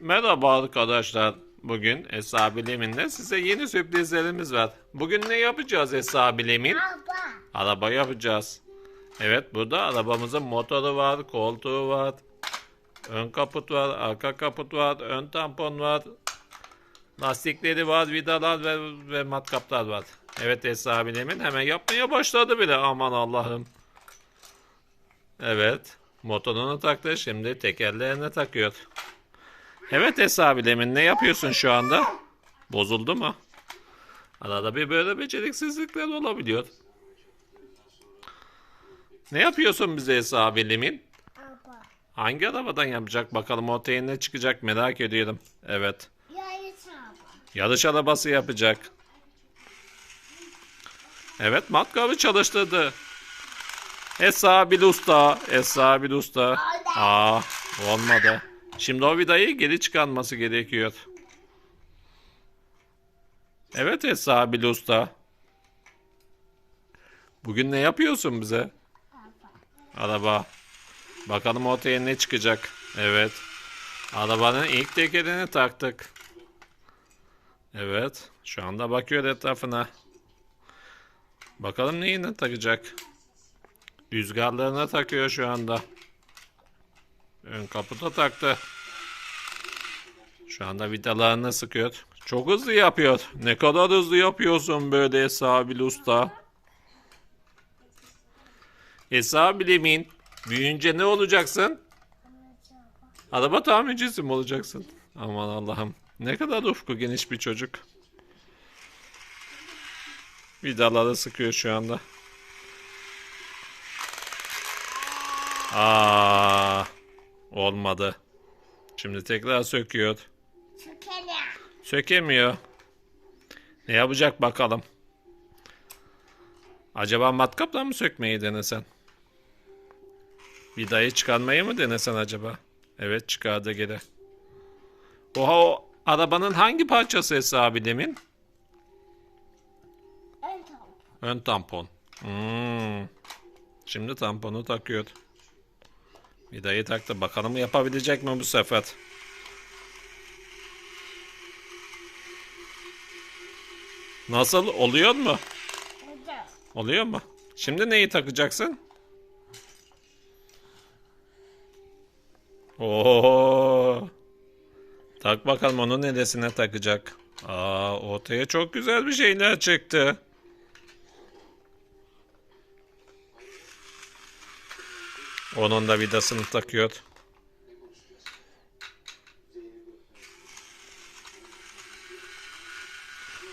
Merhaba arkadaşlar. Bugün Esra Bilim'inde size yeni sürprizlerimiz var. Bugün ne yapacağız Esra Bilim'in? Baba. Araba yapacağız. Evet burada arabamızın motoru var, koltuğu var. Ön kaput var, arka kaput var, ön tampon var. Lastikleri var, vidalar ve, ve matkaplar var. Evet Esra Bilim'in hemen yapmaya başladı bile. Aman Allah'ım. Evet. Motorunu taktı. Şimdi tekerleğine takıyor. Evet Esra Bilim'in ne yapıyorsun şu anda? Bozuldu mu? Arada bir böyle beceriksizlikler olabiliyor. Ne yapıyorsun bize Esra Bilim'in? Baba. Hangi arabadan yapacak bakalım ortaya ne çıkacak merak ediyorum. Evet. Yarış arabası yapacak. Evet matkabı çalıştırdı. Esra Bil Usta. Esra Bil Usta. Aa olmadı. Şimdi o vidayı geri çıkarması gerekiyor. Evet Esra Bil Usta. Bugün ne yapıyorsun bize? Araba. Bakalım ortaya ne çıkacak. Evet. Arabanın ilk tekerini taktık. Evet. Şu anda bakıyor etrafına. Bakalım neyine takacak. Rüzgarlarına takıyor şu anda. Ön kaputa taktı. Şu anda vidalarını sıkıyor. Çok hızlı yapıyor. Ne kadar hızlı yapıyorsun böyle Sabil Usta. Esra Bilemin. Büyüyünce ne olacaksın? Araba tamircisi mi olacaksın? Aman Allah'ım. Ne kadar ufku geniş bir çocuk. Vidaları sıkıyor şu anda. Aa, olmadı. Şimdi tekrar söküyor. Çökene. Sökemiyor. Ne yapacak bakalım. Acaba matkapla mı sökmeyi denesen? Vidayı çıkarmayı mı denesen acaba? Evet çıkardı geri. Oha o arabanın hangi parçası Esra demin? Ön top. Ön tampon. Hmm. Şimdi tamponu takıyor. Vidayı taktı. Bakalım yapabilecek mi bu sefer? Nasıl? Oluyor mu? Oluyor mu? Şimdi neyi takacaksın? Oo. Tak bakalım onu neresine takacak. Aa, ortaya çok güzel bir şeyler çıktı. Onun da vidasını takıyor.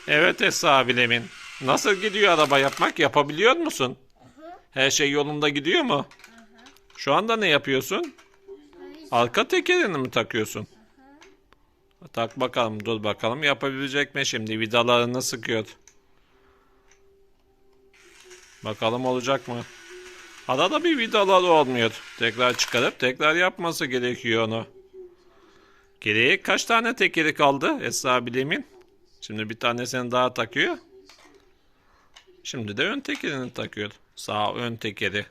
Evet Esra Bilemin. Nasıl gidiyor araba yapmak? Yapabiliyor musun? Her şey yolunda gidiyor mu? Şu anda ne yapıyorsun? Arka tekerini mi takıyorsun? Tak bakalım, dur bakalım yapabilecek mi şimdi? Vidalarını sıkıyor. Bakalım olacak mı? Arada bir vidaları olmuyor. Tekrar çıkarıp tekrar yapması gerekiyor onu. Geriye kaç tane tekeri kaldı Esra Bilem'in? Şimdi bir tanesini daha takıyor. Şimdi de ön tekerini takıyor. Sağ ön tekeri.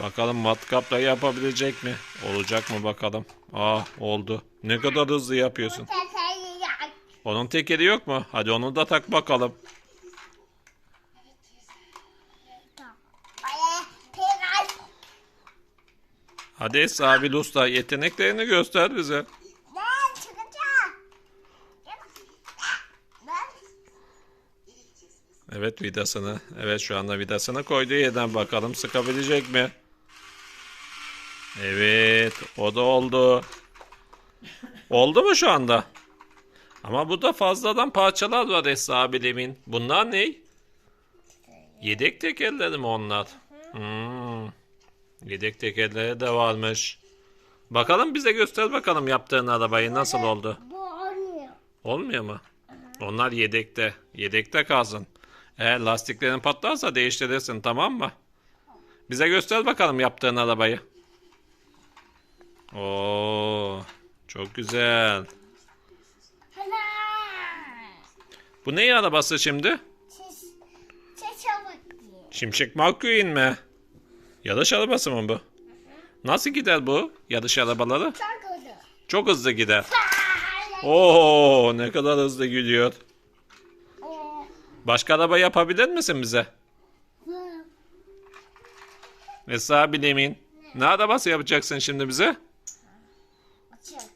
Bakalım matkapla yapabilecek mi? Olacak mı bakalım. Ah oldu. Ne kadar hızlı yapıyorsun. Onun tekeri yok mu? Hadi onu da tak bakalım. Hadi Sabil Usta yeteneklerini göster bize. Ben çıkacağım. Evet vidasını. Evet şu anda vidasını koyduğu yerden bakalım sıkabilecek mi? Evet o da oldu. Oldu mu şu anda? Ama burada fazladan parçalar var Esra. Bunlar ne? Yedek tekerleri mi onlar? Hmm. Yedek tekerleri de varmış. Bakalım bize göster bakalım yaptığın arabayı nasıl oldu? Bu olmuyor. Olmuyor mu? Onlar yedekte. Yedekte kalsın. Eğer lastiklerin patlarsa değiştirirsin tamam mı? Bize göster bakalım yaptığın arabayı. Oo, çok güzel. Bu ne arabası şimdi? Şimşek McQueen mi? Yarış arabası mı bu? Nasıl gider bu yarış arabaları? Çok oldu. Çok hızlı gider. Oo ne kadar hızlı gidiyor. Başka araba yapabilir misin bize? Esra Bilemin. Ne arabası yapacaksın şimdi bize? Açık.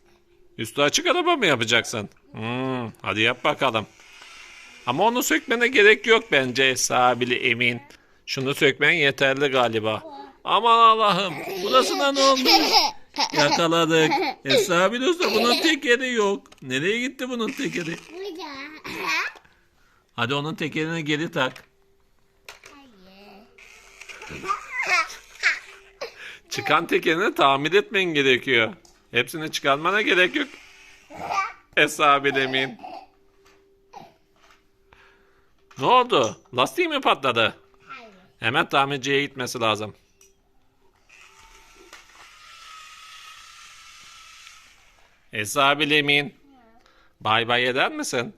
Üstü açık araba mı yapacaksın? Hmm, hadi yap bakalım. Ama onu sökmene gerek yok bence Esra Bile Emin. Şunu sökmen yeterli galiba. Aman Allah'ım. Burasına ne oldu? Yakaladık. Esra Usta bunun tekeri yok. Nereye gitti bunun tekeri? Hadi onun tekerini geri tak. Çıkan tekerini tamir etmen gerekiyor. Hepsini çıkarmana gerek yok. Esra Bilemin. Ne oldu? Lastiği mi patladı? Hayır. Hemen tamirciye gitmesi lazım. Esra Bilemin. Bay bay eder misin?